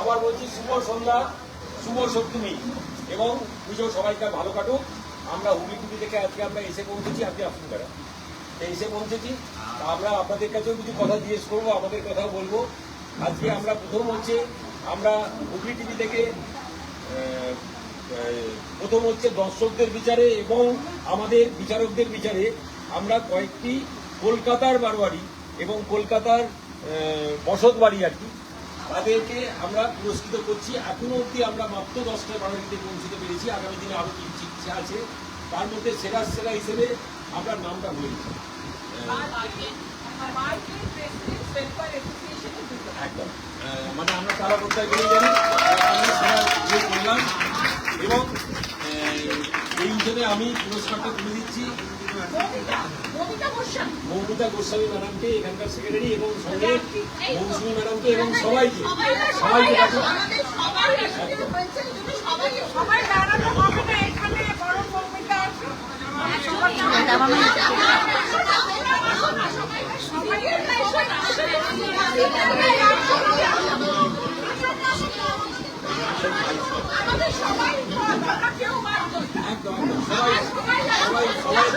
আবার বলছি, শুভ সন্ধ্যা, শুভ সপ্তমী এবং পুজো সবাইকে ভালো কাটুক। আমরা হুগলি টুপি থেকে আজকে আমরা এসে পৌঁছেছি, আজকে আসুন বেড়া এসে পৌঁছেছি। আমরা আপনাদের কাছেও কিছু কথা জিজ্ঞেস করব আমাদের কথাও বলব। আজকে আমরা প্রথম হচ্ছে, আমরা হুগলি টিভি থেকে প্রথম হচ্ছে দর্শকদের বিচারে এবং আমাদের বিচারকদের বিচারে আমরা কয়েকটি কলকাতার বারোয়ারি এবং কলকাতার বসত বাড়ি আর কি। তাদেরকে আমরা পুরস্কৃত করছি। এখনও অবধি আমরা মাত্র দশটা বারোটিতে পৌঁছতে পেরেছি। আগামী দিনে আরও কিছু ইচ্ছা আছে। তার মধ্যে সেরা সেরা হিসেবে আমরা নামটা বলেছি একদম। মানে আমরা তারা প্রত্যয় করে করলাম। এবং এই হিসেবে আমি পুরস্কারটা তুলে দিচ্ছি। মৌমিতা গোস্বামী। ম্যাডামকে এখানকার সেক্রেটারি এবং সঙ্গে মৌসুমী ম্যাডামকে এবং সবাইকে। সবাইকে আমাদের সবাই সবাই সবাই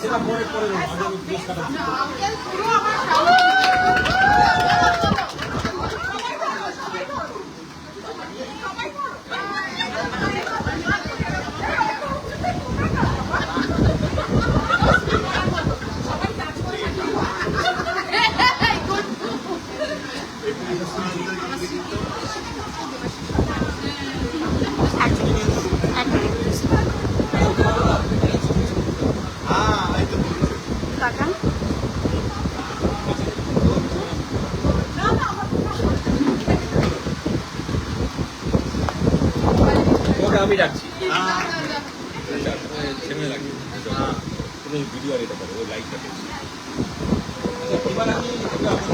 সেটা পরে পরে আগে আমি আমি রাখছি। ছেড়ে রাখি তুমি ভিডিও আর এটা করো ওই এবার আমি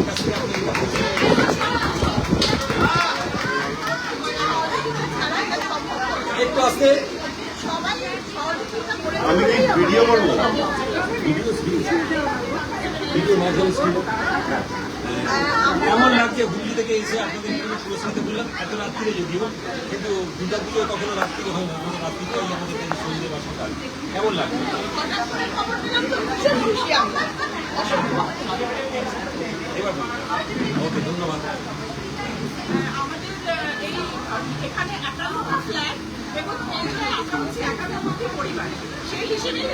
কাছ থেকে। একটু আসতে। আমি কি ভিডিও করব? ভিডিও স্ক্রিন ভিডিও মাধ্যম স্ক্রিন। কেমন লাগছে হুগলি থেকে এসে আপনাদের পুরস্কৃত করলাম এত রাত্রিরে যদিও, কিন্তু দুর্গা পুজো কখনো রাত্রিরে হয় না আমাদের রাত্রিটাই আমাদের কাছে সন্ধ্যে বা সকাল। কেমন লাগছে এবার ওকে, ধন্যবাদ। এই সেই হিসেবেই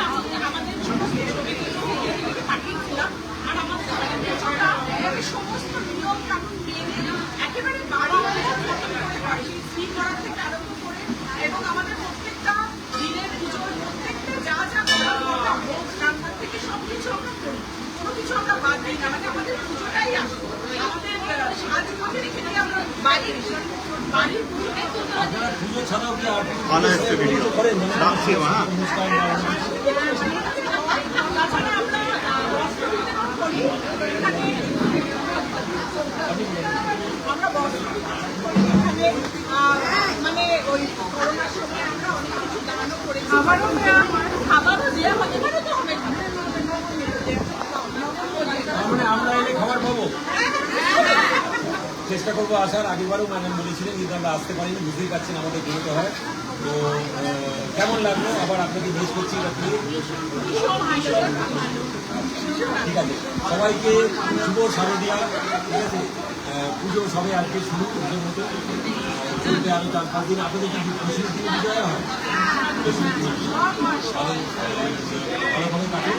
আমাদের সমস্ত এদিকে পাঠিয়েছিলাম আর আমাদের পুজোটা একেবারে সমস্ত নিয়ম কানুন মেনে একেবারে বাড়ি বাড়ি মতন করে হয় সেই স্ত্রী করা থেকে আরম্ভ করে এবং আমাদের প্রত্যেকটা দিনের পুজোর প্রত্যেকটা যা যা করা হয়, ভোগ রান্নার থেকে সব কিছু আমরা করি কোনো কিছু আমরা বাদ দিই না মানে আমাদের পুজোটাই আসে আমাদের আহ, সাজগোজের এখানে আমরা বাড়ির বাড়ির পুজোটাই করতে হয়। আপনারা পুজো ছাড়াও কি আর মানে রাখছি, হ্যাঁ। অনুষ্ঠান বা অন্য কিছু? তাছাড়া আমরা আহ, বস্ত্র বিতরণ করি এখানে আমরা বস্ত্র বিতরণ করি এখানে আহ, মানে ওই করোনার সময় আমরা অনেক কিছু দানও করেছি খাবারও দেওয়া হয় খাবারও দেওয়া হয় এখানে তো হবে তার মানে আমরা এলে খাবার পাবো চেষ্টা করব আসার। আগেবারও ম্যাডাম বলেছিলেন কিন্তু আমরা আসতে পারিনি, বুঝতেই পারছেন আমাদের বেরোতে হয়। তো কেমন লাগল? আবার আপনাকে মিস করছি ঠিক আছে। সবাইকে শুভ শারদীয়া, ঠিক আছে? পুজো সবে আজকে শুরু, পুজোর মতো। আরও চার পাঁচ দিন আপনাদের কি দিনে পুজো হয়? ভালোভাবে কাটুক।